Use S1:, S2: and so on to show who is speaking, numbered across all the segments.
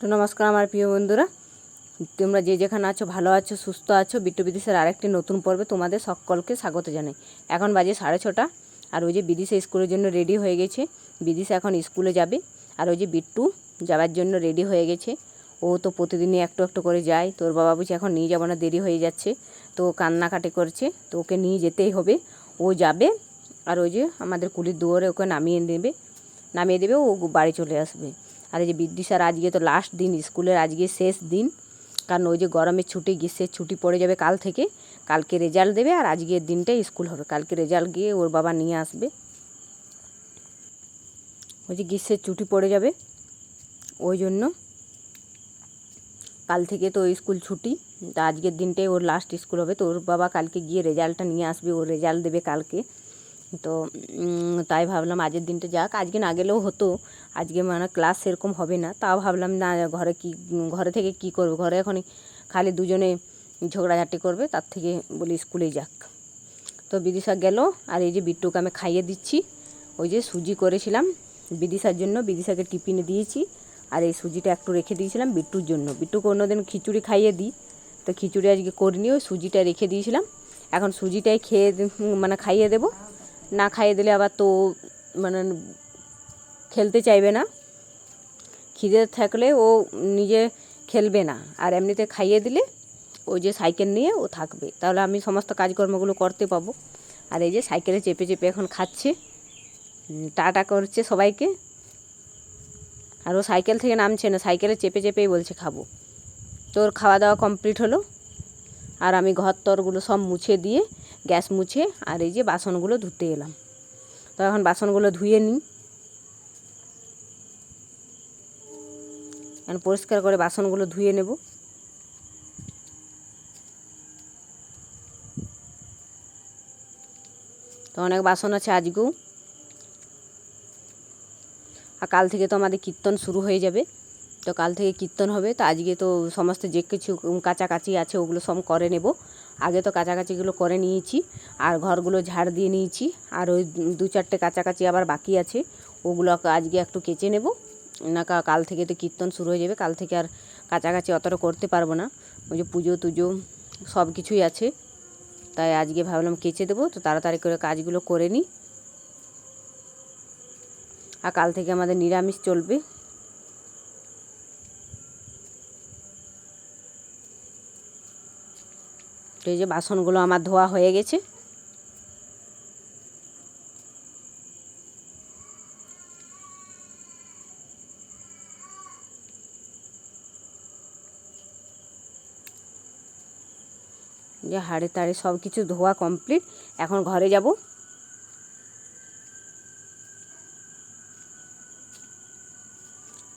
S1: তো নমস্কার আমার প্রিয় বন্ধুরা। তোমরা যে যেখানে আছো, ভালো আছো, সুস্থ আছো, বিট্টু বিদেশের আরেকটি নতুন পর্বে তোমাদের সকলকে স্বাগত জানাই। এখন বাজে সাড়ে ছটা, আর ওই যে বিদিশা স্কুলের জন্য রেডি হয়ে গেছে। বিদিশা এখন স্কুলে যাবে, আর ওই যে বিট্টু যাওয়ার জন্য রেডি হয়ে গেছে। ও তো প্রতিদিনই একটু একটু করে যায়, তোর বাবা বুঝি এখন নিয়ে যাব না, দেরি হয়ে যাচ্ছে। তো কান্নাকাটি করছে, তো ওকে নিয়ে যেতেই হবে। ও যাবে, আর ওই যে আমাদের কুলির দুয়ারে ওকে নামিয়ে দেবে। নামিয়ে দেবে, ও বাড়ি চলে আসবে। আর এই যে বিদ্যুষার আজকে তো লাস্ট দিন, স্কুলের আজকে শেষ দিন। কারণ ওই যে গরমের ছুটি গ্রীষ্মের ছুটি পড়ে যাবে কাল থেকে। কালকে রেজাল্ট দেবে আর আজকের দিনটাই স্কুল হবে। কালকে রেজাল্ট গিয়ে ওর বাবা নিয়ে আসবে। ওই যে গ্রীষ্মের ছুটি পড়ে যাবে। ওই জন্য কাল থেকে তো স্কুল ছুটি। তা আজকের দিনটাই ওর লাস্ট স্কুল হবে। তো ওর বাবা কালকে গিয়ে রেজাল্টটা নিয়ে আসবে। ওর রেজাল্ট দেবে কালকে। তো তাই ভাবলাম আজকের দিনটা যাক। আজকে না গেলেও হতো। আজকে মানে ক্লাস সেরকম হবে না। তাও ভাবলাম, না, ঘরে কি, ঘরে থেকে কি করবে? ঘরে এখন খালি দুজনে ঝগড়াঝাটি করবে, তার থেকে বলি স্কুলেই যাক। তো বিদিশা গেল, আর এই যে বিট্টুকে আমি খাইয়ে দিচ্ছি। ওই যে সুজি করেছিলাম বিদিশার জন্য, বিদিশাকে টিফিনে দিয়েছি। আর এই সুজিটা একটু রেখে দিয়েছিলাম বিট্টুর জন্য। বিট্টুকে অন্যদিন খিচুড়ি খাইয়ে দিই। তো খিচুড়ি আজকে করিনি, ওই সুজিটা রেখে দিয়েছিলাম। এখন সুজিটাই খেয়ে মানে খাইয়ে দেবো। না খাইয়ে দিলে আবার তো মানে খেলতে চাইবে না। খিদে থাকলে ও নিজে খেলবে না। আর এমনিতে খাইয়ে দিলে ওই যে সাইকেল নিয়ে ও থাকবে। তাহলে আমি সমস্ত কাজকর্মগুলো করতে পাবো। আর এই যে সাইকেলে চেপে চেপে এখন খাচ্ছে। টাটা করছে সবাইকে। আর ও সাইকেল থেকে নামছে না, সাইকেলে চেপে চেপেই বলছে খাব। তোর খাওয়া দাওয়া কমপ্লিট হলো। আর আমি ঘর তরগুলো সব মুছে দিয়ে গ্যাস মুছে আর এই যে বাসনগুলো ধুতে এলাম। তো এখন বাসনগুলো ধুয়ে নিই। এখন পরিষ্কার করে বাসনগুলো ধুয়ে নেব। তো অনেক বাসন আছে আজকেও। আর কাল থেকে তো আমাদের কীর্তন শুরু হয়ে যাবে। তো কাল থেকে কীর্তন হবে, তো আজকে তো সমস্ত যে কিছু কাছাকাছি আছে ওগুলো সব করে নেব। আগে তো কাছাকাছিগুলো করে নিয়েছি, আর ঘরগুলো ঝাড় দিয়ে নিয়েছি, আর ওই দু চারটে কাছাকাছি আবার বাকি আছে, ওগুলো আজকে একটু কেচে নেব। না কাল থেকে তো কীর্তন শুরু হয়ে যাবে, কাল থেকে আর কাছাকাছি অতটা করতে পারব না। ওই যে পুজো টুজো সব কিছুই আছে, তাই আজকে ভাবলাম কেচে দেবো, তো তাড়াতাড়ি করে কাজগুলো করে নিই। আর কাল থেকে আমাদের নিরামিষ চলবে এই যে বাসনগুলো আমার ধোয়া হয়ে গেছে। যে হাড়ে তাড়ে সব কিছু ধোয়া কমপ্লিট, এখন ঘরে যাব।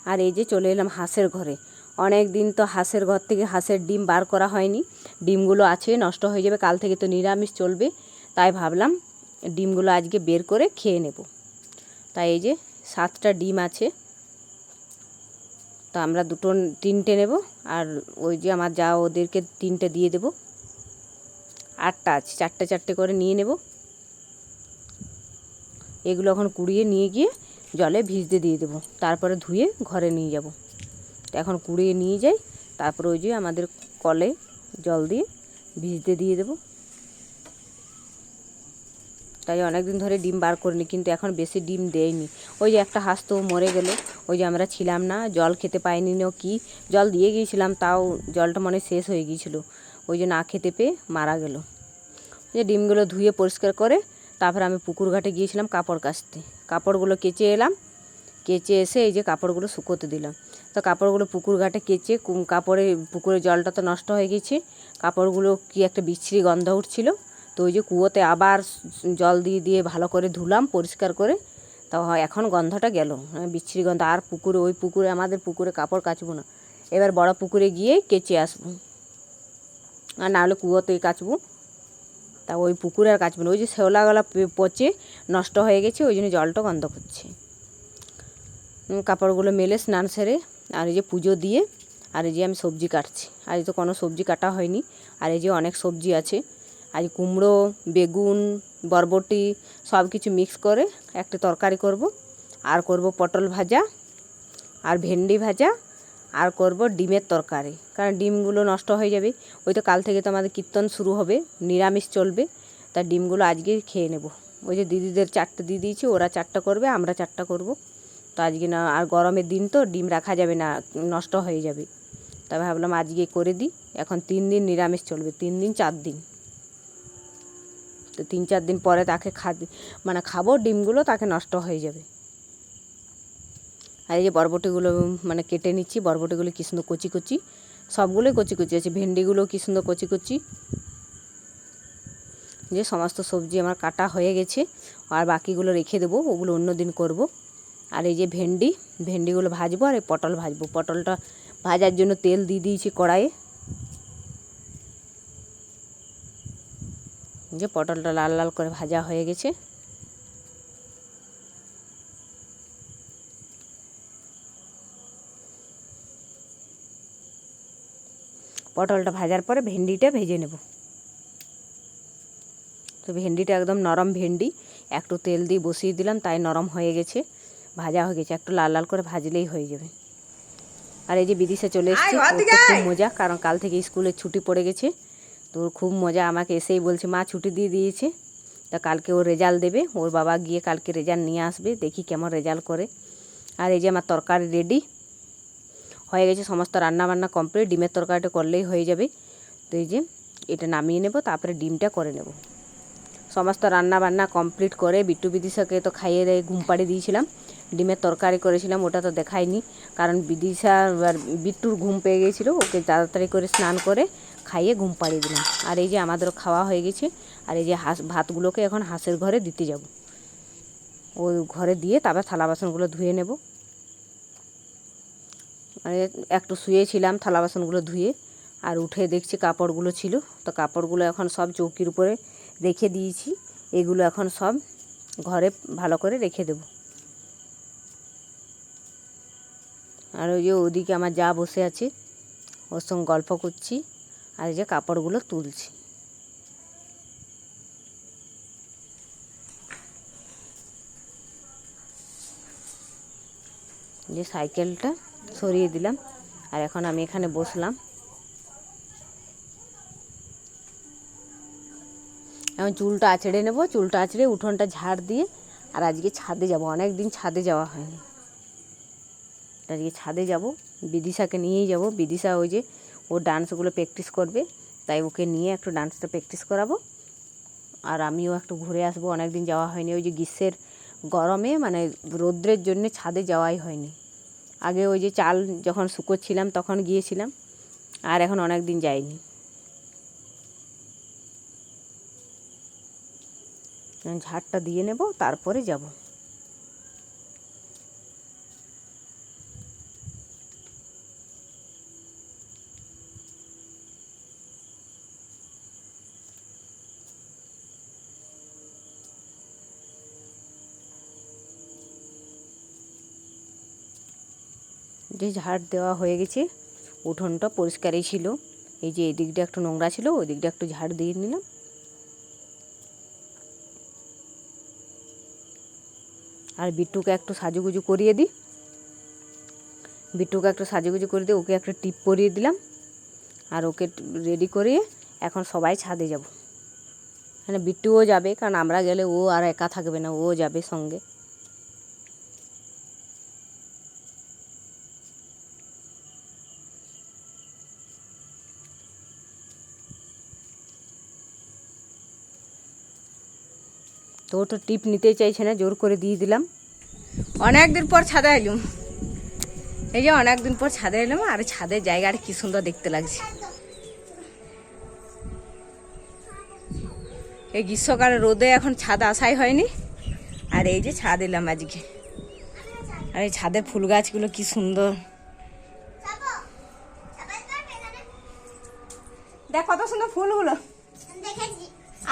S1: আর এই যে চলে এলাম হাঁসের ঘরে। অনেক দিন তো হাঁসের ঘর থেকে হাঁসের ডিম বার করা হয়নি। ডিমগুলো আছে, নষ্ট হয়ে যাবে, কাল থেকে তো নিরামিষ চলবে। তাই ভাবলাম ডিমগুলো আজকে বের করে খেয়ে নেব। তাই এই যে সাতটা ডিম আছে। তো আমরা দুটো, তিনটে নেব আর ওই যে আমার যা ওদেরকে তিনটে দিয়ে দেব। আটটা আছে, চারটে চারটে করে নিয়ে নেব। এগুলো এখন কুড়িয়ে নিয়ে গিয়ে জলে ভিজতে দিয়ে দেবো। তারপরে ধুয়ে ঘরে নিয়ে যাব। এখন কুড়িয়ে নিয়ে যাই, তারপরে ওই যে আমাদের কলে জল দিয়ে ভিজতে দিয়ে দেবো। তাই অনেক দিন ধরে ডিম বার করিনি, কিন্তু এখন বেশি ডিম দেয়নি ওই যে একটা হাঁস তো মরে গেল, ওই যে আমরা ছিলাম না, জল খেতে পাইনি না কি, জল দিয়ে গিয়েছিলাম, তাও জলটা মনে শেষ হয়ে গিয়েছিল। ওই যে না খেতে পেয়ে মারা গেল। যে ডিমগুলো ধুয়ে পরিষ্কার করে, তারপরে আমি পুকুর ঘাটে গিয়েছিলাম কাপড় কাচতে। কাপড়গুলো কেচে এলাম, কেচে এসে এই যে কাপড়গুলো শুকোতে দিলাম। তো কাপড়গুলো পুকুর ঘাটে কেচে কাপড়ে পুকুরের জলটা তো নষ্ট হয়ে গেছে। কাপড়গুলো কি একটা বিচ্ছিরি গন্ধ উঠছিল। তো ওই যে কুয়োতে আবার জল দিয়ে দিয়ে ভালো করে ধুলাম পরিষ্কার করে। তো এখন গন্ধটা গেল। হ্যাঁ, বিচ্ছিরি গন্ধ। আর পুকুরে ওই পুকুরে আমাদের পুকুরে কাপড় কাচবো না। এবার বড় পুকুরে গিয়ে কেচে আসব। আর না হলে কুয়োতেই কাচবো। তা ওই পুকুরে আর কাচবো না। ওই যে শেওলাগুলা পচে নষ্ট হয়ে গেছে ওই জন্য জলটা গন্ধ করছে। কাপড়গুলো মেলে স্নান সেরে আর এই যে পুজো দিয়ে, আর এই যে আমি সবজি কাটছি। আজ তো কোনো সবজি কাটা হয়নি। আর এই যে অনেক সবজি আছে। আজ কুমড়ো, বেগুন, বরবটি সব কিছু মিক্স করে একটা তরকারি করব। আর করব পটল ভাজা, আর ভেন্ডি ভাজা, আর করব ডিমের তরকারি। কারণ ডিমগুলো নষ্ট হয়ে যাবে। ওই তো কাল থেকে তো আমাদের কীর্তন শুরু হবে, নিরামিষ চলবে। তা ডিমগুলো আজকে খেয়ে নেব। ওই যে দিদিদের চারটে দিয়ে দিয়েছি, ওরা চারটা করবে, আমরা চারটা করব। তো আজকে না, আর গরমের দিন তো, ডিম রাখা যাবে না, নষ্ট হয়ে যাবে। তবে ভাবলাম আজকে করে দিই, এখন তিন দিন নিরামিষ চলবে, তিন দিন চার দিন। তো তিন চার দিন পরে তাকে খা মানে খাব ডিমগুলো, তাকে নষ্ট হয়ে যাবে। আর এই যে বরবটিগুলো মানে কেটে নিচ্ছি, বরবটিগুলো কী সুন্দর কচি কচি, সবগুলোই কচি কচি আছে, ভেন্ডিগুলো কী সুন্দর কচি কচি। যে সমস্ত সবজি আমার কাটা হয়ে গেছে, আর বাকিগুলো রেখে দেবো, ওগুলো অন্য দিন করব। আর এই যে ভেন্ডি, ভেন্ডিগুলো ভাজবো আর এই পটল ভাজবো। পটলটা ভাজার জন্য তেল দিয়ে দিয়েছি কড়াইয়ে। যে পটলটা লাল লাল করে ভাজা হয়ে গেছে। পটলটা ভাজার পরে ভেন্ডিটা ভেজে নেব। তো ভেন্ডিটা একদম নরম ভেন্ডি, একটু তেল দিয়ে বসিয়ে দিলাম, তাই নরম হয়ে গেছে। ভাজা হয়ে গেছে একটু লাল লাল করে ভাজলেই হয়ে যাবে। আর এই যে বিদিশা চলে এসেছে খুব মজা কারণ কাল থেকে স্কুলে ছুটি পড়ে গেছে তো ওর খুব মজা আমাকে এসেই বলছে মা ছুটি দিয়ে দিয়েছে তা কালকে ও রেজাল্ট দেবে ওর বাবা গিয়ে কালকে রেজাল্ট নিয়ে আসবে দেখি কেমন রেজাল্ট করে। আর এই যে আমার তরকারি রেডি হয়ে গেছে সমস্ত রান্না বান্না কমপ্লিট ডিমের তরকারিটা করলেই হয়ে যাবে। তো এই যে এটা নামিয়ে নেব তারপরে ডিমটা করে নেব। সমস্ত রান্না বান্না কমপ্লিট করে বিট্টু বিদিশাকে তো খাইয়ে দিয়ে ঘুম পাড়িয়ে দিয়েছিলাম। ডিমের তরকারি করেছিলাম, ওটা তো দেখাইনি। কারণ বিদিশা আর বিট্টুর ঘুম পেয়ে গিয়েছিল ওকে তাড়াতাড়ি করে স্নান করে খাইয়ে ঘুম পাড়িয়ে দিলাম। আর এই যে আমাদেরও খাওয়া হয়ে গেছে, আর এই যে হাঁস, ভাতগুলোকে এখন হাঁসের ঘরে দিতে যাব। ও ঘরে দিয়ে তারপর থালা বাসনগুলো ধুয়ে নেব। মানে একটু শুয়েছিলাম থালা বাসনগুলো ধুয়ে, আর উঠে দেখছি কাপড়গুলো ছিল। তো কাপড়গুলো এখন সব চৌকির উপরে রেখে দিয়েছি, এগুলো এখন সব ঘরে ভালো করে রেখে দেব। আর ওই যে ওদিকে আমার যা বসে আছে, ওর সঙ্গে গল্প করছি, আর এই যে কাপড়গুলো তুলছি। যে সাইকেলটা সরিয়ে দিলাম, আর এখন আমি এখানে বসলাম। এখন চুলটা আঁচড়ে নেব, চুলটা আঁচড়ে উঠোনটা ঝাড় দিয়ে, আর আজকে ছাদে যাব অনেক দিন ছাদে যাওয়া হয়নি। আজকে ছাদে যাব, বিদিশাকে নিয়েই যাব। বিদিশা ওই যে, ও ডান্সগুলো প্র্যাকটিস করবে, তাই ওকে নিয়ে একটু ডান্সটা প্র্যাকটিস করাবো। আর আমিও একটু ঘুরে আসব অনেক দিন যাওয়া হয়নি। ওই যে গ্রীষ্মের গরমে মানে রৌদ্রের জন্য ছাদে যাওয়াই হয়নি। আগে ওই যে চাল যখন শুকোচ্ছিলাম, তখন গিয়েছিলাম, আর এখন অনেক দিন যাইনি। ঝাড়টা দিয়ে নেব, তারপরে যাব। যে ঝাড় দেওয়া হয়ে গেছে, উঠোনটা পরিষ্কারই ছিল। এই যে এই দিকটা একটু নোংরা ছিল ওই দিকটা একটু ঝাড় দিয়ে নিলাম। আর বিট্টুকে একটু সাজুগুজু করিয়ে দিই। বিট্টুকে একটু সাজুগুজু করে দিয়ে ওকে একটা টিপ পরিয়ে দিলাম। আর ওকে রেডি করিয়ে এখন সবাই ছাদে যাব। মানে বিট্টুও যাবে, কারণ আমরা গেলে ও আর একা থাকবে না, ও যাবে সঙ্গে। তো ও তো টিপ নিতেই চাইছে না, জোর করে দিয়ে দিলাম। অনেক দিন পর ছাদে এলুম। এই যে অনেক দিন পর ছাদে এলাম, আর ছাদের জায়গাটা কি সুন্দর দেখতে লাগছে। এই গ্রীষ্মকালে রোদে এখন ছাদ আসাই হয়নি, আর এই যে ছাদ এলাম আজকে। আর এই ছাদের ফুল গাছগুলো কি সুন্দর। দেখ কত সুন্দর ফুলগুলো।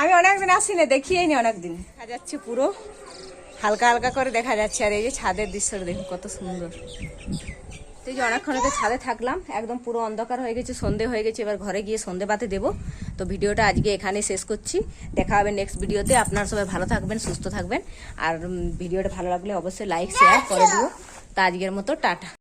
S1: আমি অনেকদিন আসি না দেখিয়েই নি অনেকদিন। দেখা যাচ্ছে পুরো। হালকা হালকা করে দেখা যাচ্ছে, আর এই যে ছাদের দৃশ্যটা দেখুন, কত সুন্দর। এই যে অনেকক্ষণ তো ছাদে থাকলাম, একদম পুরো অন্ধকার হয়ে গেছে, সন্ধে হয়ে গেছে, এবার ঘরে গিয়ে সন্ধে বাতে দেবো। তো ভিডিওটা আজকে এখানে শেষ করছি। দেখা হবে নেক্সট ভিডিওতে। আপনারা সবাই ভালো থাকবেন, সুস্থ থাকবেন। আর ভিডিওটা ভালো লাগলে অবশ্যই লাইক শেয়ার করে দিও। তা আজকের মতো, টাটা।